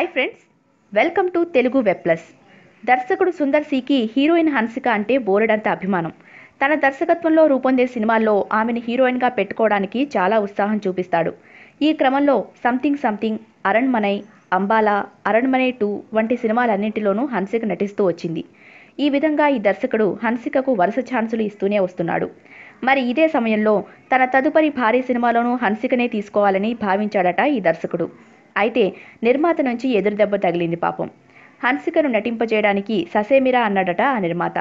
Hi friends welcome to Telugu web plus దర్శకుడు సుందర్ సికి heroine Hansika అంటే బోరెడంత అభిమానం. తన దర్శకత్వంలో రూపొందే సినిమాల్లో ఆమెను హీరోయిన్గా పెట్టుకోవడానికి చాలా ఉత్సాహం చూపిస్తాడు. ఈ క్రమంలో something something Aranmanai Ambala Aranmanai two వంటి సినిమాలన్నింటిలోనూ హన్సిక నటిస్తూ వచ్చింది. ఈ విధంగా ఈ దర్శకుడు హన్సికకు వరుస ఛాన్సులు ఇస్తూనే వస్తున్నాడు. మరి ఇదే సమయంలో తన తదుపరి భారీ సినిమాలోనూ హన్సికనే తీసుకోవాలని భావించాడట ఈ దర్శకుడు. అయితే నిర్మాత నుంచి ఎదురుదెబ్బ తగిలింది పాపం. హన్సికను నటింపజేయడానికి ససేమిరా అన్నాడట ఆ నిర్మాత.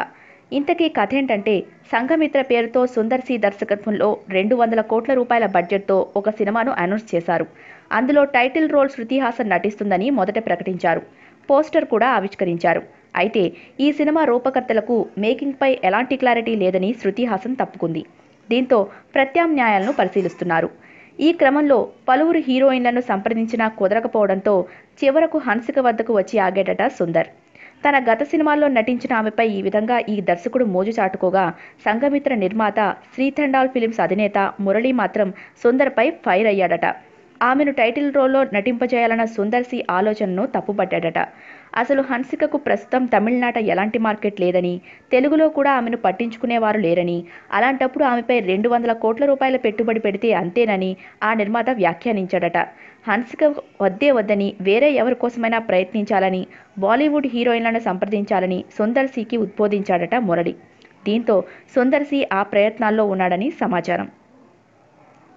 ఇంతకీ కథ ఏంటంటే సంఘమిత్ర పేరుతో సుందర్ సి దర్శకత్వంలో రెండు వందల కోట్ల రూపాయల బడ్జెట్తో ఒక సినిమాను అనౌన్స్ చేశారు. అందులో టైటిల్ రోల్ శృతి హాసన్ నటిస్తుందని మొదట ప్రకటించారు. పోస్టర్ కూడా ఆవిష్కరించారు. అయితే ఈ సినిమా రూపకర్తలకు మేకింగ్పై ఎలాంటి క్లారిటీ లేదని శృతి హాసన్ తప్పుకుంది. దీంతో ప్రత్యామ్నాయాలను పరిశీలిస్తున్నారు. ఈ క్రమంలో పలువురు హీరోయిన్లను సంప్రదించినా కుదరకపోవడంతో చివరకు హన్సిక వద్దకు వచ్చి ఆగేటట సుందర్. తన గత సినిమాల్లో నటించిన ఆమెపై ఈ విధంగా ఈ దర్శకుడు మోజు చాటుకోగా సంఘమిత్ర నిర్మాత శ్రీథండాల్ ఫిలిమ్స్ అధినేత మురళి మాత్రం సుందర్పై ఫైర్ అయ్యాడట. ఆమెను టైటిల్ రోల్లో నటింపజేయాలన్న సుందర్సి ఆలోచనను తప్పుపట్టాడట. అసలు హన్సికకు ప్రస్తుతం తమిళనాట ఎలాంటి మార్కెట్ లేదని తెలుగులో కూడా ఆమెను పట్టించుకునేవారు లేరని అలాంటప్పుడు ఆమెపై రెండు వందల కోట్ల రూపాయల పెట్టుబడి పెడితే అంతేనని ఆ నిర్మాత వ్యాఖ్యానించాడట. హన్సిక వద్దే వద్దని వేరే ఎవరి కోసమైనా ప్రయత్నించాలని బాలీవుడ్ హీరోయిన్లను సంప్రదించాలని సుందర్సికి ఉద్బోధించాడట మురళి. దీంతో సుందర్సి ఆ ప్రయత్నాల్లో ఉన్నాడని సమాచారం.